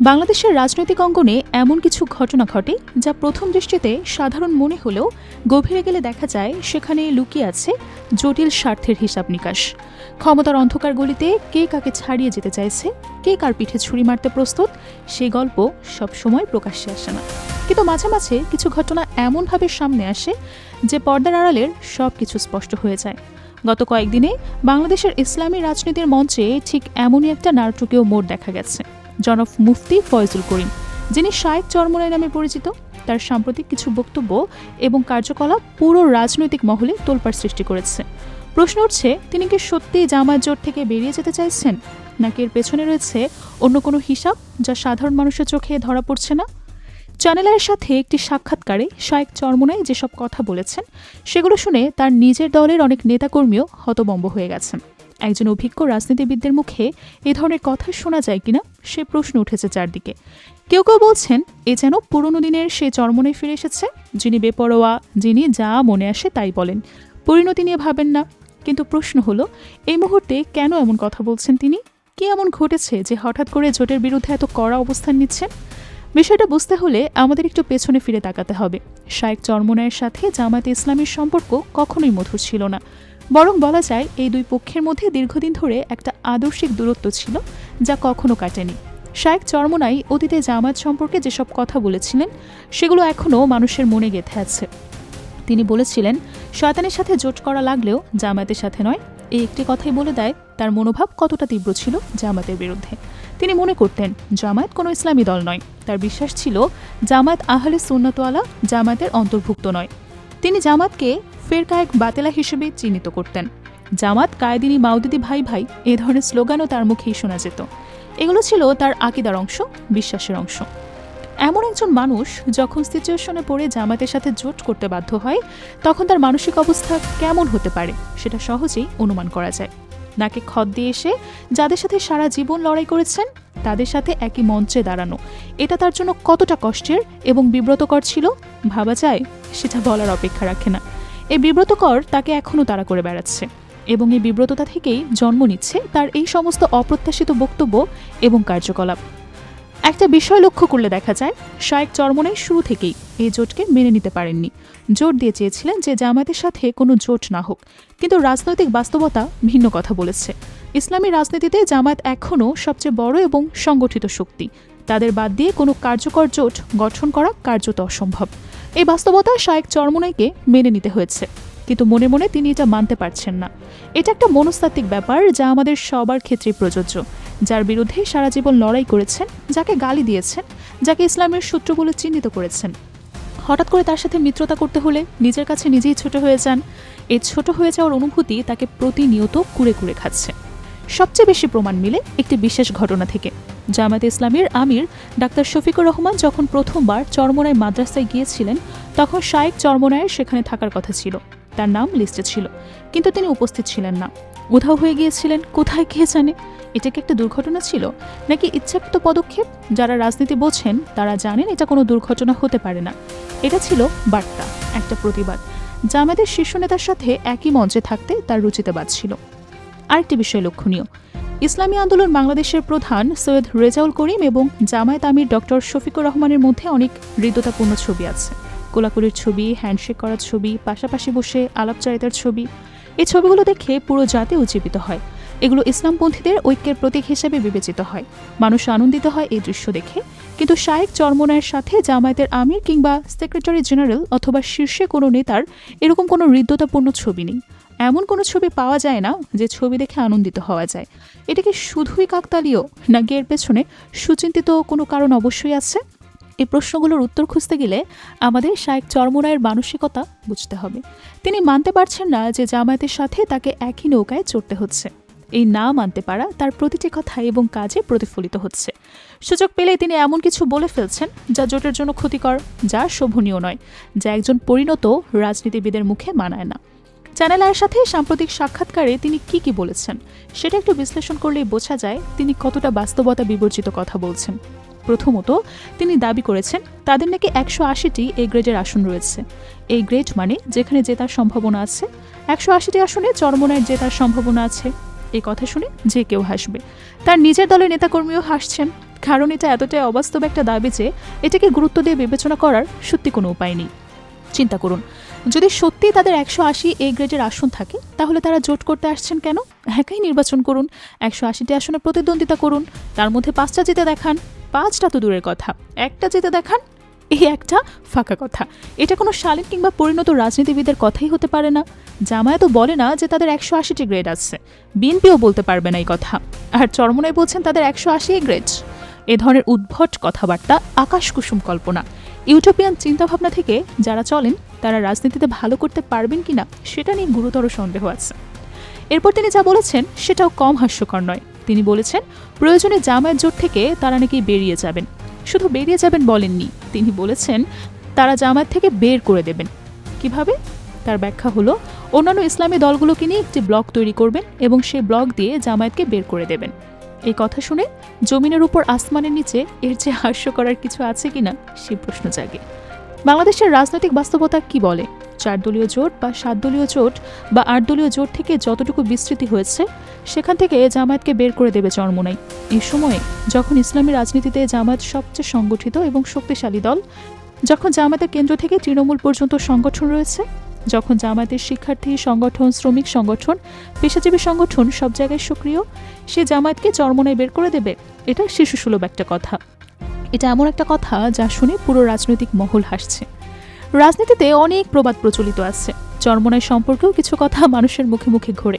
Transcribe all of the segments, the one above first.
বাংলাদেশের রাজনৈতিক অঙ্গনে এমন কিছু ঘটনা ঘটে যা প্রথম দৃষ্টিতে সাধারণ মনে হলেও গভীরে গেলে দেখা যায় সেখানে লুকিয়ে আছে জটিল স্বার্থের হিসাব নিকাশ। ক্ষমতার অন্ধকার গলিতে কে কাকে ছাড়িয়ে যেতে চাইছে, কে কার পিঠে ছুরি মারতে প্রস্তুত সেই গল্প সবসময় প্রকাশ্যে আসে না। কিন্তু মাঝে মাঝে কিছু ঘটনা এমনভাবে সামনে আসে যে পর্দার আড়ালের সব কিছু স্পষ্ট হয়ে যায়। গত কয়েকদিনে বাংলাদেশের ইসলামী রাজনীতির মঞ্চে ঠিক এমনই একটা নাটকীয় মোড় দেখা গেছে। জনফ মুফতি ফয়জুল করিম, যিনি শায়েক চরমনাই নামে পরিচিত। তার সাম্প্রতিক কিছু বক্তব্য এবং কার্যকলাপ পুরো রাজনৈতিক মহলে তোলপাড় সৃষ্টি করেছে। প্রশ্ন উঠছে, তিনি কি সত্যিই জামায়াত জোট থেকে বেরিয়ে যেতে চাইছেন? নাকি এর পেছনে রয়েছে অন্য কোনো হিসাব যা সাধারণ মানুষের চোখে ধরা পড়ছে না? চ্যানেলের সাথে একটি সাক্ষাৎকারে শায়েক চরমনাই যেসব কথা বলেছেন, সেগুলো শুনে তার নিজের দলের অনেক নেতাকর্মীও হতবম্ব হয়ে গেছেন। একজন অভিজ্ঞ রাজনীতিবিদদের মুখে এ ধরনের কথা শোনা যায় কিনা সে প্রশ্ন উঠেছে চারদিকে। কেউ কেউ বলছেন, এ যেন পুরনো দিনের সে চরমনে ফিরে এসেছে, যিনি বেপরোয়া, যিনি যা মনে আসে তাই বলেন। পরিণতি নিয়ে ভাবেন না। কিন্তু প্রশ্ন হলো, এই মুহূর্তে কেন এমন কথা বলছেন তিনি? কি এমন ঘটেছে যে হঠাৎ করে জোটের বিরুদ্ধে এত কড়া অবস্থান নিচ্ছেন? বিষয়টা বুঝতে হলে আমাদের একটু পেছনে ফিরে তাকাতে হবে। শায়েক চরমনায়ের সাথে জামাতে ইসলামের সম্পর্ক কখনোই মধুর ছিল না। বরং বলা যায় এই দুই পক্ষের মধ্যে দীর্ঘদিন ধরে একটা আদর্শিক দূরত্ব ছিল, যা কখনো কাটেনি। শায়েক চরমনাই অতীতে জামাত সম্পর্কে যেসব কথা বলেছিলেন, সেগুলো এখনও মানুষের মনে গেঁথে আছে। তিনি বলেছিলেন, শয়তানের সাথে জোট করা লাগলেও জামায়াতের সাথে নয়। এই একটি কথাই বলে দেয়, তার মনোভাব কতটা তীব্র ছিল জামাতের বিরুদ্ধে। তিনি মনে করতেন, জামায়াত কোনো ইসলামী দল নয়। তার বিশ্বাস ছিল, জামায়াত আহলে সুন্নতওয়ালা জামায়াতের অন্তর্ভুক্ত নয়। তিনি জামাতকে ফেরকায়েক বাতেলা হিসেবে চিহ্নিত করতেন। জামাত, কায়েদিনী মাউদিদি ভাই ভাই এ ধরনের স্লোগানও তার মুখেই শোনা যেত। এগুলো ছিল তার আকিদার অংশ, বিশ্বাসের অংশ। এমন একজন মানুষ যখন সিচুয়েশনে পড়ে জামাতের সাথে জোট করতে বাধ্য হয়, তখন তার মানসিক অবস্থা কেমন হতে পারে সেটা সহজেই অনুমান করা যায়। নাকে খদ দিয়ে এসে যাদের সাথে সারা জীবন লড়াই করেছেন, তাদের সাথে একই মঞ্চে দাঁড়ানো, এটা তার জন্য কতটা কষ্টের এবং বিব্রতকর ছিল, ভাবা যায় সেটা বলার অপেক্ষা রাখে না। এই বিব্রতকর তাকে এখনও তাড়া করে বেড়াচ্ছে এবং এই বিব্রততা থেকেই জন্ম নিচ্ছে তার এই সমস্ত অপ্রত্যাশিত বক্তব্য এবং কার্যকলাপ। একটা বিষয় লক্ষ্য করলে দেখা যায়, শায়েক চরমনের শুরু থেকেই এই জোটকে মেনে নিতে পারেননি। জোট দিয়ে চেয়েছিলেন যে জামায়াতের সাথে কোনো জোট না হোক, কিন্তু রাজনৈতিক বাস্তবতা ভিন্ন কথা বলেছে। ইসলামী রাজনীতিতে জামায়াত এখনও সবচেয়ে বড় এবং সংগঠিত শক্তি তাদের বাদ দিয়ে কোনো কার্যকর জোট গঠন করা কার্যত অসম্ভব। এই বাস্তবতা শায়েক চরমনাইকে মেনে নিতে হয়েছে। কিন্তু মনে মনে তিনি এটা মানতে পারছেন না। এটা একটা মনস্তাত্ত্বিক ব্যাপার যা আমাদের সবার ক্ষেত্রেই প্রযোজ্য। যার বিরুদ্ধে সারা জীবন লড়াই করেছেন, যাকে গালি দিয়েছেন, যাকে ইসলামের সূত্র বলে চিহ্নিত করেছেন। হঠাৎ করে তার সাথে মিত্রতা করতে হলে নিজের কাছে নিজেই ছোট হয়ে যান। এই ছোট হয়ে যাওয়ার অনুভূতি তাকে প্রতিনিয়ত কুড়ে কুড়ে খাচ্ছে। সবচেয়ে বেশি প্রমাণ মিলে একটি বিশেষ ঘটনা থেকে। জামায়াত ইসলামের আমির ডাক্তার শফিকুর রহমান যখন প্রথমবার চরমনায় মাদ্রাসায় গিয়েছিলেন, তখন শায়েক চরমনায়ের সেখানে থাকার কথা ছিল। তার নাম লিস্টে ছিল, কিন্তু তিনি উপস্থিত ছিলেন না। উধাও হয়ে গিয়েছিলেন, কোথায় কে জানে? এটা কি একটা দুর্ঘটনা ছিল, নাকি ইচ্ছাকৃত পদক্ষেপ? যারা রাজনীতি বোঝেন, তারা জানেন এটা কোনো দুর্ঘটনা হতে পারে না। এটা ছিল বার্তা, একটা প্রতিবাদ। জামায়াতের শীর্ষ নেতার সাথে একই মঞ্চে থাকতে তার রুচিতে বাজছিল আরেকটি বিষয় লক্ষণীয় ইসলামী আন্দোলন বাংলাদেশের প্রধান সৈয়দ রেজাউল করিম এবং জামায়াত আমির ডক্টর শফিকুর রহমানের মধ্যে অনেক হৃদ্যতাপূর্ণ ছবি আছে। কোলাকুলির ছবি, হ্যান্ডশেক করার ছবি, পাশাপাশি বসে আলাপচারিতার ছবি। এই ছবিগুলো দেখে পুরো জাতি উজ্জীবিত হয়। এগুলো ইসলামপন্থীদের ঐক্যের প্রতীক হিসেবে বিবেচিত হয়। মানুষ আনন্দিত হয় এই দৃশ্য দেখে। কিন্তু শায়েক চরমনায়ের সাথে জামায়াতের আমির কিংবা সেক্রেটারি জেনারেল অথবা শীর্ষে কোনো নেতার এরকম কোনো হৃদ্যতাপূর্ণ ছবি নেই। এমন কোনো ছবি পাওয়া যায় না যে ছবি দেখে আনন্দিত হওয়া যায়। এটা কি শুধুই কাকতালীয়, নাকি এর পেছনে সুচিন্তিত কোনো কারণ অবশ্যই আছে? এই প্রশ্নগুলোর উত্তর খুঁজতে গেলে আমাদের শায়েক চরমরায়ের মানসিকতা বুঝতে হবে। তিনি মানতে পারছেন না যে জামায়াতের সাথে তাকে একই নৌকায় চড়তে হচ্ছে। এই না মানতে পারা তার প্রতিটি কথা এবং কাজে প্রতিফলিত হচ্ছে। সুযোগ পেলে তিনি এমন কিছু বলে ফেলছেন যা জোটের জন্য ক্ষতিকর, যা শোভনীয় নয়, যা একজন পরিণত রাজনীতিবিদের মুখে মানায় না। চ্যানেল আয়ের সাথে সাম্প্রতিক সাক্ষাৎকারে তিনি কি কি বলেছেন, সেটা একটু বিশ্লেষণ করলেই বোঝা যায় তিনি কতটা বাস্তবতা বিবর্জিত কথা বলছেন। প্রথমত, তিনি দাবি করেছেন, তাদের নাকি একশো আশিটি এ গ্রেডের আসন রয়েছে। এই গ্রেড মানে যেখানে জেতার সম্ভাবনা আছে, একশো আশিটি আসনে চরমনায় জেতার সম্ভাবনা আছে। এই কথা শুনে যে কেউ হাসবে। তার নিজের দলের নেতাকর্মীও হাসছেন। কারণ এটা এতটাই অবাস্তব একটা দাবি যে এটাকে গুরুত্ব দিয়ে বিবেচনা করার সত্যি কোনো উপায় নেই। চিন্তা করুন যদি সত্যিই তাদের একশো আশি এ গ্রেডের আসন থাকে, তাহলে তারা জোট করতে আসছেন কেন? একাই নির্বাচন করুন, একশো আশিটি আসনে প্রতিদ্বন্দ্বিতা করুন, তার মধ্যে পাঁচটা জিতে দেখান, পাঁচটা তো দূরের কথা, একটা জিতে দেখান, এই একটা ফাঁকা কথা। এটা কোনো শালীন কিংবা পরিণত রাজনীতিবিদের কথাই হতে পারে না। জামায়াতও বলে না যে তাদের একশো আশিটি গ্রেড আছে। বিএনপিও বলতে পারবে না এই কথা। আর চরমনায় বলছেন তাদের একশো আশি গ্রেড এ ধরনের উদ্ভট কথাবার্তা আকাশ কুসুম কল্পনা। ইউটোপিয়ান চিন্তাভাবনা থেকে যারা চলেন তারা রাজনীতিতে ভালো করতে পারবেন কিনা সেটা নিয়ে গুরুতর সন্দেহ আছে। এরপর তিনি যা বলেছেন সেটাও কম হাস্যকর নয়। তিনি বলেছেন, প্রয়োজনে জামায়াত জোট থেকে তারা নাকি বেরিয়ে যাবেন। শুধু বেরিয়ে যাবেন বলেননি, তিনি বলেছেন, তারা জামায়াত থেকে বের করে দেবেন। কীভাবে? তার ব্যাখ্যা হলো, অন্যান্য ইসলামী দলগুলোকে নিয়ে একটি ব্লক তৈরি করবেন এবং সেই ব্লক দিয়ে জামায়াতকে বের করে দেবেন। এই কথা শুনে জমিনের উপর আসমানের নিচে এর চেয়ে হাস্য করার কিছু আছে কিনা সে প্রশ্ন জাগে। বাংলাদেশের রাজনৈতিক বাস্তবতা কি বলে? চার দলীয় জোট বা সাত দলীয় জোট বা আট দলীয় জোট থেকে যতটুকু বিস্তৃতি হয়েছে, সেখান থেকে জামায়াতকে বের করে দেবে চরমোনাই। এই সময়ে যখন ইসলামী রাজনীতিতে জামায়াত সবচেয়ে সংগঠিত এবং শক্তিশালী দল, যখন জামায়াতের কেন্দ্র থেকে তৃণমূল পর্যন্ত সংগঠন রয়েছে, যখন জামায়াতের শিক্ষার্থী সংগঠন, শ্রমিক সংগঠন, পেশাজীবী সংগঠন সব জায়গায় সক্রিয়, সে জামায়াতকে চরমোনায় বের করে দেবে এটা শিশুসুলভ একটা কথা। এটা এমন একটা কথা যা শুনে পুরো রাজনৈতিক মহল হাসছে। রাজনীতিতে অনেক প্রবাদ প্রচলিত আছে। চরমনায় সম্পর্কেও কিছু কথা মানুষের মুখে মুখে ঘোরে।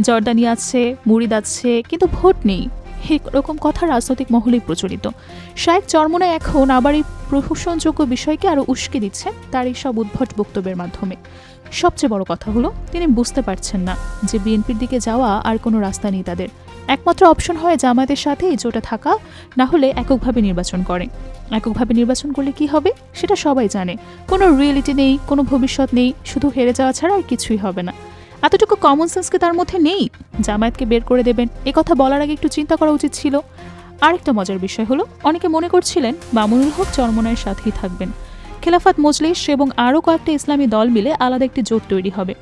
জর্দানি আছে মুড়িদ আছে, কিন্তু ভোট নেই। এরকম কথা রাজনৈতিক মহলেই প্রচলিত। শায়েক চরমনায় এখন আবার এই প্রহসনযোগ্য বিষয়কে আরও উস্কে দিচ্ছেন তার এই সব উদ্ভট বক্তব্যের মাধ্যমে। সবচেয়ে বড় কথা হলো, তিনি বুঝতে পারছেন না যে বিএনপির দিকে যাওয়া আর কোনো রাস্তা নেই তাদের। একমাত্র অপশন হয় জামায়াতের সাথে জোটে থাকা, না হলে এককভাবে নির্বাচন করে এককভাবে নির্বাচন করলে কি হবে? সেটা সবাই জানে। কোনো রিয়েলিটি নেই, কোনো ভবিষ্যৎ নেই, শুধু হেরে যাওয়া ছাড়া আর কিছুই হবে না। এতটুকু কমন সেন্সকে তার মধ্যে নেই? জামায়াতকে বের করে দেবেন। এ কথা বলার আগে একটু চিন্তা করা উচিত ছিল। আরেকটা মজার বিষয় হলো, অনেকে মনে করছিলেন, মামুনুল হক চরমনায়ের সাথেই থাকবেন। খেলাফাত মজলিস এবং আরও কয়েকটি ইসলামী দল মিলে আলাদা একটি জোট তৈরি হবে।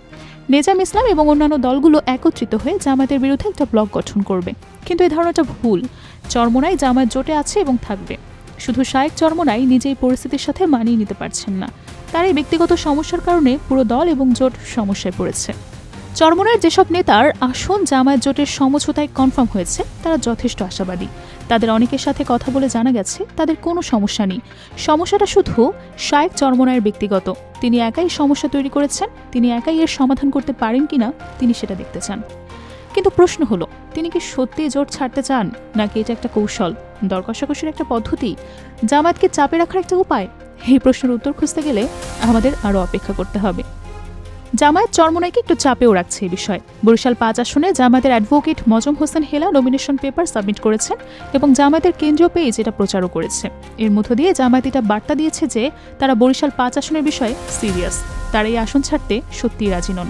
নেজাম ইসলাম এবং অন্যান্য দলগুলো একত্রিত হয়ে জামায়াতের বিরুদ্ধে একটা ব্লক গঠন করবে। কিন্তু এই ধারণাটা ভুল। চরমনাই জামায়াত জোটে আছে এবং থাকবে। শুধু শায়েক চরমনাই নিজেই পরিস্থিতির সাথে মানিয়ে নিতে পারছেন না। তার এই ব্যক্তিগত সমস্যার কারণে পুরো দল এবং জোট সমস্যায় পড়েছে। চরমনার যেসব নেতার আসন জামায়াত জোটের সমঝোতায় কনফার্ম হয়েছে, তারা যথেষ্ট আশাবাদী। তাদের অনেকের সাথে কথা বলে জানা গেছে, তাদের কোনো সমস্যা নেই। সমস্যাটা শুধু শায়েক চরমনায়ের ব্যক্তিগত। তিনি একাই সমস্যা তৈরি করেছেন, তিনি একাই এর সমাধান করতে পারেন কিনা, তিনি সেটা দেখতে চান। কিন্তু প্রশ্ন হলো, তিনি কি সত্যিই জোট ছাড়তে চান, নাকি এটা একটা কৌশল? দর কষাকষির একটা পদ্ধতি? জামায়াতকে চাপে রাখার একটা উপায়? এই প্রশ্নের উত্তর খুঁজতে গেলে আমাদের আরও অপেক্ষা করতে হবে। জামায়াত চরমনাইকে একটু চাপেও রাখছে এই বিষয়ে। বরিশাল পাঁচ আসনে জামায়াতের অ্যাডভোকেট মজম হোসেন হেলা নমিনেশন পেপার সাবমিট করেছেন এবং জামায়াতের কেন্দ্রীয় পেজ এটা প্রচারও করেছে। এর মধ্য দিয়ে জামায়াত এটা বার্তা দিয়েছে যে, তারা বরিশাল পাঁচ আসনের বিষয়ে সিরিয়াস তারা এই আসন ছাড়তে সত্যিই রাজি নন।